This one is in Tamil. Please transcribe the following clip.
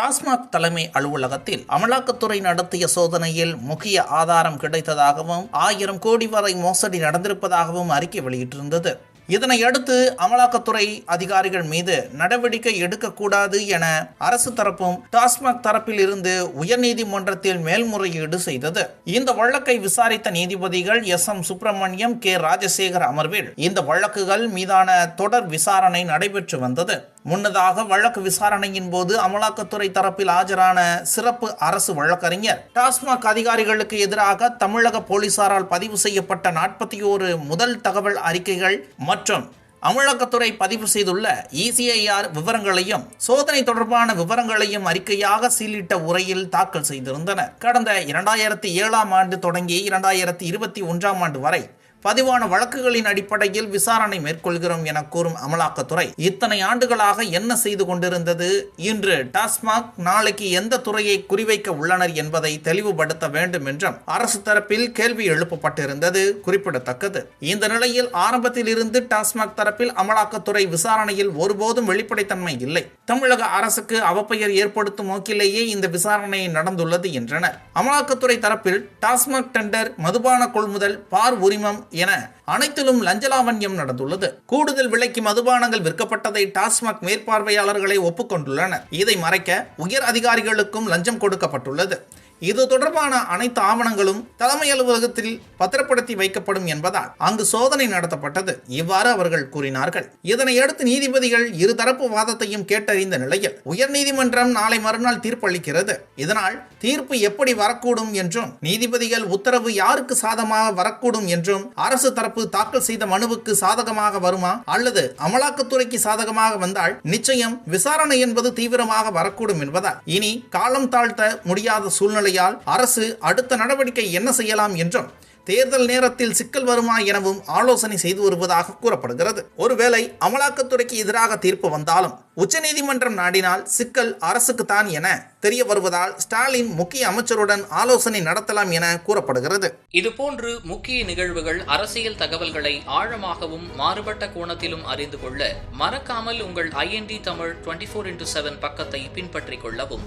டாஸ்மாக் தலைமை அலுவலகத்தில் அமலாக்கத்துறை நடத்திய சோதனையில் முக்கிய ஆதாரம் கிடைத்ததாகவும் ஆயிரம் கோடி வரை மோசடி நடந்திருப்பதாகவும் அறிக்கை வெளியிட்டிருந்தது. இதனையடுத்து அமலாக்கத்துறை அதிகாரிகள் மீது நடவடிக்கை எடுக்கக்கூடாது என அரசு தரப்பும் டாஸ்மாக் தரப்பில் இருந்து உயர்நீதிமன்றத்தில் மேல்முறையீடு செய்தது. இந்த வழக்கை விசாரித்த நீதிபதிகள் S. M. Subramaniam K. Rajasekar அமர்வில் இந்த வழக்குகள் மீதான தொடர் விசாரணை நடைபெற்று வந்தது. முன்னதாக வழக்கு விசாரணையின் போது அமலாக்கத்துறை தரப்பில் ஆஜரான சிறப்பு அரசு வழக்கறிஞர். டாஸ்மாக் அதிகாரிகளுக்கு எதிராக தமிழக போலீசாரால் பதிவு செய்யப்பட்ட நாற்பத்தி ஓரு முதல் தகவல் அறிக்கைகள் மற்றும் அமலாக்கத்துறை பதிவு செய்துள்ள இசிஐஆர் விவரங்களையும் சோதனை தொடர்பான விவரங்களையும் அறிக்கையாக சீலிட்ட உரையில் தாக்கல் செய்திருந்தனர். கடந்த இரண்டாயிரத்தி ஏழாம் ஆண்டு தொடங்கி இரண்டாயிரத்தி இருபத்தி ஒன்றாம் ஆண்டு வரை பதிவான வழக்குகளின் அடிப்படையில் விசாரணை மேற்கொள்கிறோம் என கூறும் அமலாக்கத்துறை. இத்தனை ஆண்டுகளாக என்ன செய்து கொண்டிருந்தது? இன்று டாஸ்மாக் நாளைக்கு எந்த துறையை குறிவைக்க உள்ளனர் என்பதை தெளிவுபடுத்த வேண்டும் என்றும் அரசு தரப்பில் கேள்வி எழுப்பப்பட்டிருந்தது. குறிப்பிடத்தக்கது. இந்த நிலையில் ஆரம்பத்தில் இருந்து டாஸ்மாக் தரப்பில் அமலாக்கத்துறை விசாரணையில் ஒருபோதும் வெளிப்படைத்தன்மை இல்லை. தமிழக அரசுக்கு அவப்பெயர் ஏற்படுத்தும் நோக்கிலேயே இந்த விசாரணை நடந்துள்ளது என்றனர். அமலாக்கத்துறை தரப்பில் டாஸ்மாக் டெண்டர் மதுபான கொள்முதல் பார் உரிமம் என அனைத்திலும் லஞ்சலாவண்யம் நடந்துள்ளது. கூடுதல் விலைக்கு மதுபானங்கள் விற்கப்பட்டதை டாஸ்மாக் மேற்பார்வையாளர்களை ஒப்புக்கொண்டுள்ளனர். இதை மறைக்க உயர் அதிகாரிகளுக்கும் லஞ்சம் கொடுக்கப்பட்டுள்ளது. இது தொடர்பான அனைத்து ஆவணங்களும் தலைமை அலுவலகத்தில் பத்திரப்படுத்தி வைக்கப்படும் என்பதால் அங்கு சோதனை நடத்தப்பட்டது. இவ்வாறு அவர்கள் கூறினார்கள். இதனை அடுத்து நீதிபதிகள் இருதரப்பு வாதத்தையும் கேட்டறிந்த நிலையில் உயர்நீதிமன்றம் நாளை மறுநாள் தீர்ப்பளிக்கிறது. இதனால் தீர்ப்பு எப்படி வரக்கூடும் என்றும் நீதிபதிகள் உத்தரவு யாருக்கு சாதமாக வரக்கூடும் என்றும் அரசு தரப்பு தாக்கல் செய்த மனுவுக்கு சாதகமாக வருமா அல்லது அமலாக்கத்துறைக்கு சாதகமாக வந்தால் நிச்சயம் விசாரணை என்பது தீவிரமாக வரக்கூடும் என்பதால் இனி காலம் தாழ்த்த முடியாத சூழ்நிலை சூழ்நிலையால் அரசு அடுத்த நடவடிக்கை என்ன செய்யலாம் என்றும் தேர்தல் நேரத்தில் சிக்கல் வருமா எனவும் ஆலோசனை செய்து வருவதாக கூறப்படுகிறது. ஒருவேளை அமலாக்கத்துறைக்கு எதிராக தீர்ப்பு வந்தாலும் உச்சநீதிமன்றம் நாடினால் சிக்கல் அரசுக்குத்தான் என தெரிய வருவதால் ஸ்டாலின் முக்கிய அமைச்சருடன் ஆலோசனை நடத்தலாம் என கூறப்படுகிறது. இதுபோன்று முக்கிய நிகழ்வுகள் அரசியல் தகவல்களை ஆழமாகவும் மாறுபட்ட கோணத்திலும் அறிந்து கொள்ள மறக்காமல் உங்கள் IND Tamil twenty four into seven பக்கத்தை பின்பற்றிக் கொள்ளவும்